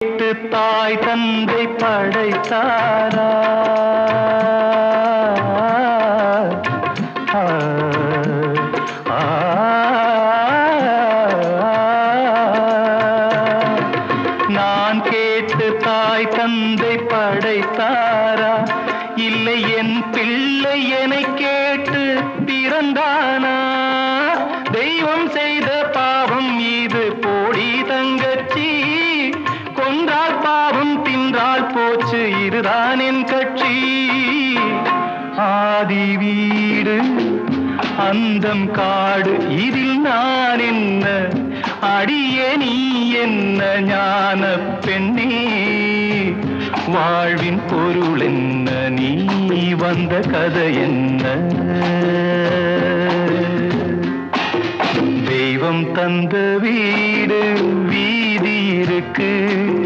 கேட்டு தாய் தந்தை படைத்தாரா ஆ, நான் கேட்டு தாய் தந்தை படைத்தாரா இல்லை என் பிள்ளை என கேட்டு பிறந்தானா தெய்வம் செய்த பா தின்றால் போச்சு இதுதான் என் கட்சி. ஆதி வீடு அந்தம் காடு இதில் நான் என்ன? அடியே நீ என்ன ஞான பெண்ணே? வாழ்வின் பொருள் என்ன? நீ வந்த கதை என்ன? தெய்வம் தந்த வீடு வீதி இருக்கு.